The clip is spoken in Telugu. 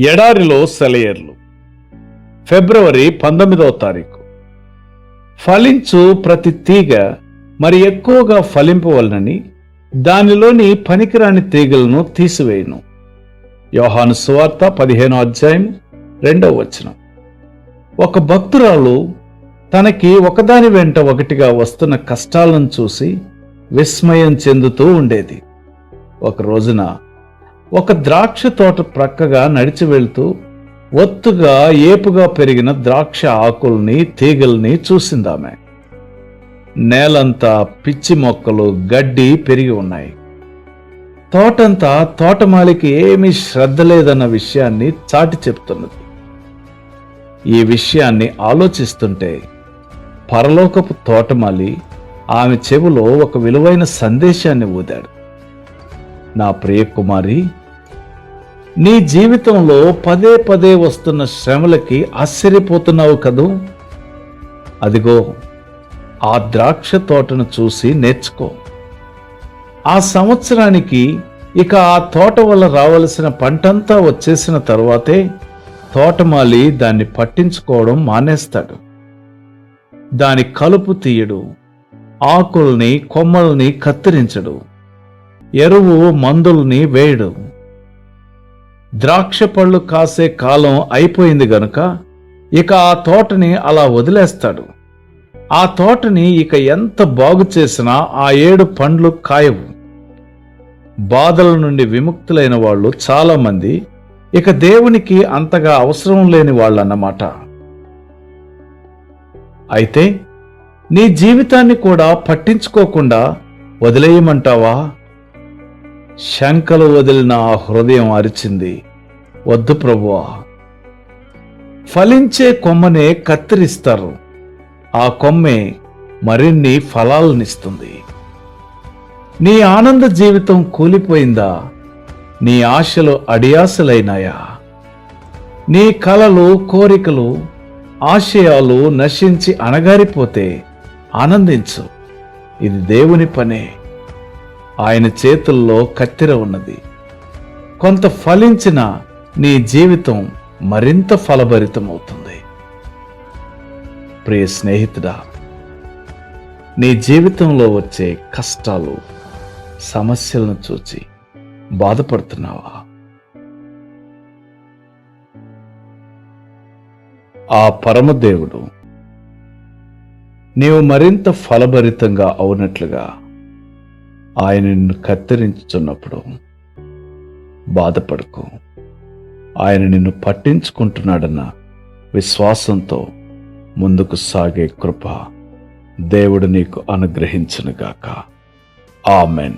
ఎడారిలో సెలయర్లు. ఫిబ్రవరి పంతొమ్మిదవ తారీఖు. ఫలించు ప్రతి తీగ మరి ఎక్కువగా ఫలింపవలనని దానిలోని పనికిరాని తీగలను తీసివేయును. యోహాను సువార్త పదిహేనో అధ్యాయం రెండవ వచనం. ఒక భక్తురాలు తనకి ఒకదాని వెంట ఒకటిగా వస్తున్న కష్టాలను చూసి విస్మయం చెందుతూ ఉండేది. ఒక రోజున ఒక ద్రాక్ష తోట ప్రక్కగా నడిచి వెళ్తూ ఒత్తుగా ఏపుగా పెరిగిన ద్రాక్ష ఆకుల్ని తీగల్ని చూసిందామె నేలంతా పిచ్చి మొక్కలు గడ్డి పెరిగి ఉన్నాయి. తోటంతా తోటమాలికి ఏమీ శ్రద్ధ లేదన్న విషయాన్ని చాటి చెప్తున్నది. ఈ విషయాన్ని ఆలోచిస్తుంటే పరలోకపు తోటమాలి ఆమె చెవిలో ఒక విలువైన సందేశాన్ని ఊదాడు. నా ప్రియకుమారి కుమారి నీ జీవితంలో పదే పదే వస్తున్న శ్రమలకి ఆశ్చర్యపోతున్నావు కదూ? అదిగో ఆ ద్రాక్ష తోటను చూసి నేర్చుకో. ఆ సంవత్సరానికి ఇక ఆ తోట వల్ల రావలసిన పంటంతా వచ్చేసిన తర్వాతే తోటమాలి దాన్ని పట్టించుకోవడం మానేస్తాడు. దాని కలుపు తీయడు ఆకుల్ని కొమ్మల్ని కత్తిరించడు ఎరువు మందుల్ని వేయడు. ద్రాక్ష పళ్ళు కాసే కాలం అయిపోయింది గనుక ఇక ఆ తోటని అలా వదిలేస్తాడు. ఆ తోటని ఇక ఎంత బాగు చేసినా ఆ ఏడు పండ్లు కాయవు. బాధల నుండి విముక్తులైన వాళ్ళు చాలా మంది ఇక దేవునికి అంతగా అవసరం లేని వాళ్ళన్నమాట. అయితే నీ జీవితాన్ని కూడా పట్టించుకోకుండా వదిలేయమంటావా? శంకలు వదిలిన ఆ హృదయం అరిచింది. వద్దు ప్రభువా. ఫలించే కొమ్మనే కత్తిరిస్తారు. ఆ కొమ్మే మరిన్ని ఫలాలనిస్తుంది. నీ ఆనంద జీవితం కూలిపోయిందా? నీ ఆశలు అడియాసలైనాయా? నీ కలలు కోరికలు ఆశయాలు నశించి అణగారిపోతే ఆనందించు. ఇది దేవుని పనే. ఆయన చేతుల్లో కత్తిర ఉన్నది. కొంత ఫలించిన నీ జీవితం మరింత ఫలభరితమవుతుంది. ప్రియ స్నేహితుడా నీ జీవితంలో వచ్చే కష్టాలు సమస్యలను చూచి బాధపడుతున్నావా? ఆ పరమదేవుడు నీవు మరింత ఫలభరితంగా అవునట్లుగా ఆయన నిన్ను కత్తిరించుచున్నప్పుడు బాధపడకు. ఆయన నిన్ను పట్టించుకుంటున్నాడన్న విశ్వాసంతో ముందుకు సాగే కృప దేవుడు నీకు అనుగ్రహించునుగాక. ఆమెన్.